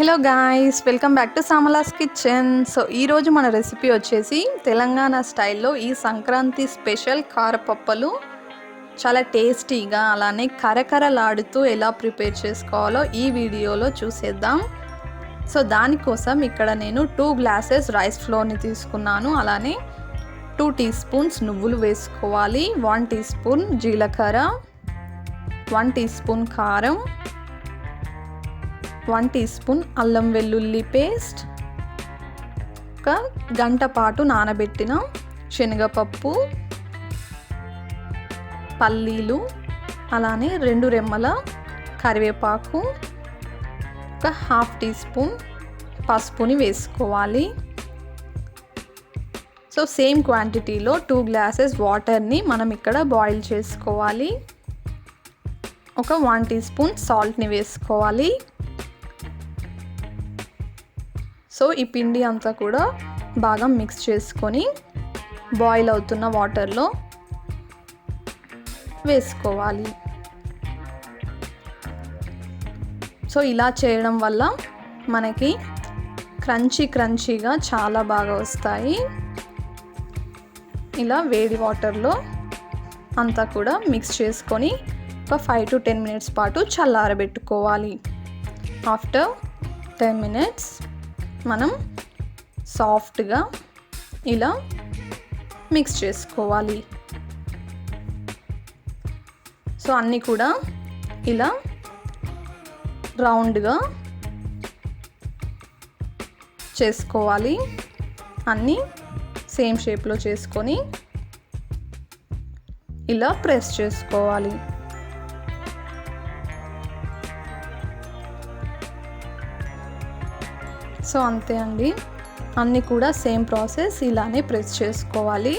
Hello guys welcome back to Samala's kitchen so ఈరోజు మన recipe వచ్చేసి తెలంగాణ స్టైల్లో ఈ సంక్రాంతి స్పెషల్ కారపప్పలు. చాలా టేస్టీగా అలానే కరకరలాడుతూ ఎలా ప్రిపేర్ చేసుకోవాలో ఈ వీడియోలో చూసేద్దాం. సో దానికోసం ఇక్కడ నేను టూ గ్లాసెస్ రైస్ ఫ్లోర్ని తీసుకున్నాను. అలానే టూ టీ స్పూన్స్ నువ్వులు వేసుకోవాలి. వన్ టీ స్పూన్ జీలకర్ర. వన్ టీ స్పూన్ కారం. వన్ టీ స్పూన్ అల్లం వెల్లుల్లి పేస్ట్ ఒక గంట పాటు నానబెట్టిన శనగపప్పు పల్లీలు అలానే రెండు రెమ్మల కరివేపాకు ఒక హాఫ్ టీ స్పూన్ పసుపుని వేసుకోవాలి. సో సేమ్ క్వాంటిటీలో టూ గ్లాసెస్ వాటర్ని మనం ఇక్కడ బాయిల్ చేసుకోవాలి. ఒక వన్ టీ స్పూన్ సాల్ట్ని వేసుకోవాలి. సో ఈ పిండి అంతా కూడా బాగా మిక్స్ చేసుకొని బాయిల్ అవుతున్న వాటర్లో వేసుకోవాలి. సో ఇలా చేయడం వల్ల మనకి క్రంచీ క్రంచీగా చాలా బాగా వస్తాయి. ఇలా వేడి వాటర్లో అంతా కూడా మిక్స్ చేసుకొని ఒక ఫైవ్ టు టెన్ మినిట్స్ పాటు చల్లారబెట్టుకోవాలి. ఆఫ్టర్ టెన్ మినిట్స్ మనం సాఫ్ట్గా ఇలా మిక్స్ చేసుకోవాలి. సో అన్నీ కూడా ఇలా రౌండ్గా చేసుకోవాలి. అన్నీ సేమ్ షేప్లో చేసుకొని ఇలా ప్రెస్ చేసుకోవాలి. సో అంతే అండి. అన్నీ కూడా సేమ్ ప్రాసెస్ ఇలానే ప్రెస్ చేసుకోవాలి.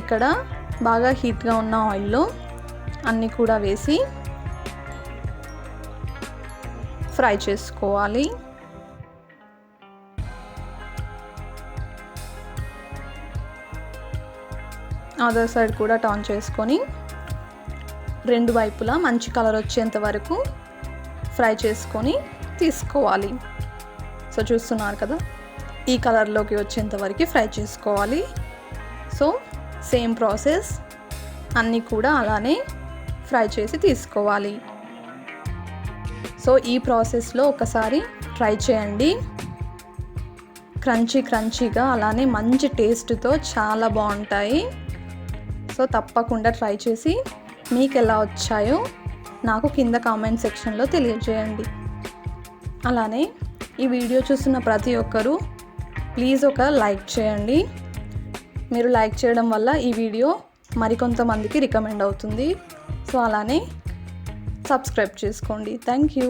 ఇక్కడ బాగా హీట్గా ఉన్న ఆయిల్లో అన్నీ కూడా వేసి ఫ్రై చేసుకోవాలి. అదర్ సైడ్ కూడా టర్న్ చేసుకొని రెండు వైపులా మంచి కలర్ వచ్చేంత వరకు ఫ్రై చేసుకొని తీసుకోవాలి. సో చూస్తున్నారు కదా ఈ కలర్లోకి వచ్చేంత వరకు ఫ్రై చేసుకోవాలి. సో సేమ్ ప్రాసెస్ అన్నీ కూడా అలానే ఫ్రై చేసి తీసుకోవాలి. సో ఈ ప్రాసెస్లో ఒకసారి ట్రై చేయండి. క్రంచీ క్రంచీగా అలానే మంచి టేస్ట్తో చాలా బాగుంటాయి. సో తప్పకుండా ట్రై చేసి మీకు ఎలా వచ్చాయో నాకు కింద కామెంట్ సెక్షన్లో తెలియజేయండి. అలానే ఈ వీడియో చూస్తున్న ప్రతి ఒక్కరూ ప్లీజ్ ఒక లైక్ చేయండి. మీరు లైక్ చేయడం వల్ల ఈ వీడియో మరికొంతమందికి రికమెండ్ అవుతుంది. సో అలానే సబ్స్క్రైబ్ చేసుకోండి. Thank you.